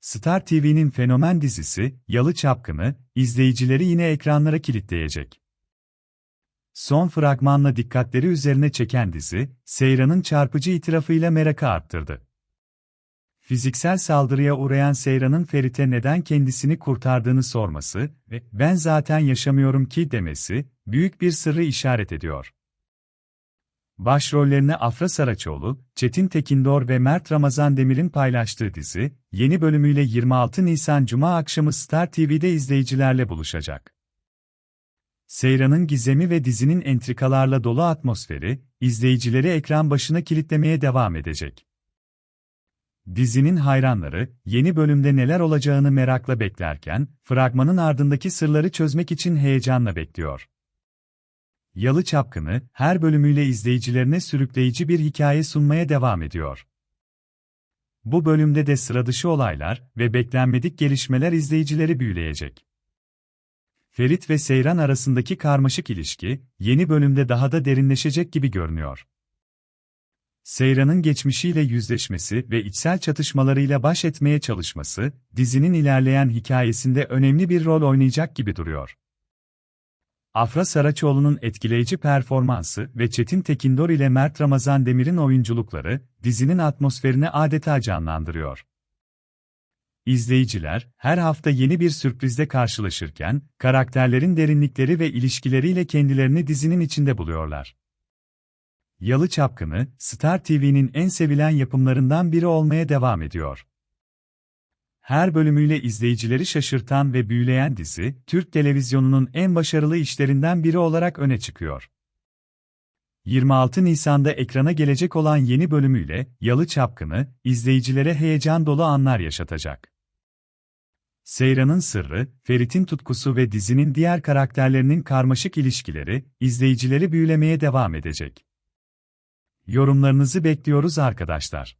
Star TV'nin fenomen dizisi, Yalı Çapkını, izleyicileri yine ekranlara kilitleyecek. Son fragmanla dikkatleri üzerine çeken dizi, Seyran'ın çarpıcı itirafıyla merakı arttırdı. Fiziksel saldırıya uğrayan Seyran'ın Ferit'e neden kendisini kurtardığını sorması ve "ben zaten yaşamıyorum ki" demesi, büyük bir sırrı işaret ediyor. Başrollerini Afra Saraçoğlu, Çetin Tekindor ve Mert Ramazan Demir'in paylaştığı dizi, yeni bölümüyle 26 Nisan Cuma akşamı Star TV'de izleyicilerle buluşacak. Seyran'ın gizemi ve dizinin entrikalarla dolu atmosferi, izleyicileri ekran başına kilitlemeye devam edecek. Dizinin hayranları, yeni bölümde neler olacağını merakla beklerken, fragmanın ardındaki sırları çözmek için heyecanla bekliyor. Yalı Çapkını, her bölümüyle izleyicilerine sürükleyici bir hikaye sunmaya devam ediyor. Bu bölümde de sıradışı olaylar ve beklenmedik gelişmeler izleyicileri büyüleyecek. Ferit ve Seyran arasındaki karmaşık ilişki, yeni bölümde daha da derinleşecek gibi görünüyor. Seyran'ın geçmişiyle yüzleşmesi ve içsel çatışmalarıyla baş etmeye çalışması, dizinin ilerleyen hikayesinde önemli bir rol oynayacak gibi duruyor. Afra Saraçoğlu'nun etkileyici performansı ve Çetin Tekindor ile Mert Ramazan Demir'in oyunculukları, dizinin atmosferini adeta canlandırıyor. İzleyiciler, her hafta yeni bir sürprizle karşılaşırken, karakterlerin derinlikleri ve ilişkileriyle kendilerini dizinin içinde buluyorlar. Yalı Çapkını, Star TV'nin en sevilen yapımlarından biri olmaya devam ediyor. Her bölümüyle izleyicileri şaşırtan ve büyüleyen dizi, Türk televizyonunun en başarılı işlerinden biri olarak öne çıkıyor. 26 Nisan'da ekrana gelecek olan yeni bölümüyle Yalı Çapkını, izleyicilere heyecan dolu anlar yaşatacak. Seyran'ın sırrı, Ferit'in tutkusu ve dizinin diğer karakterlerinin karmaşık ilişkileri, izleyicileri büyülemeye devam edecek. Yorumlarınızı bekliyoruz arkadaşlar.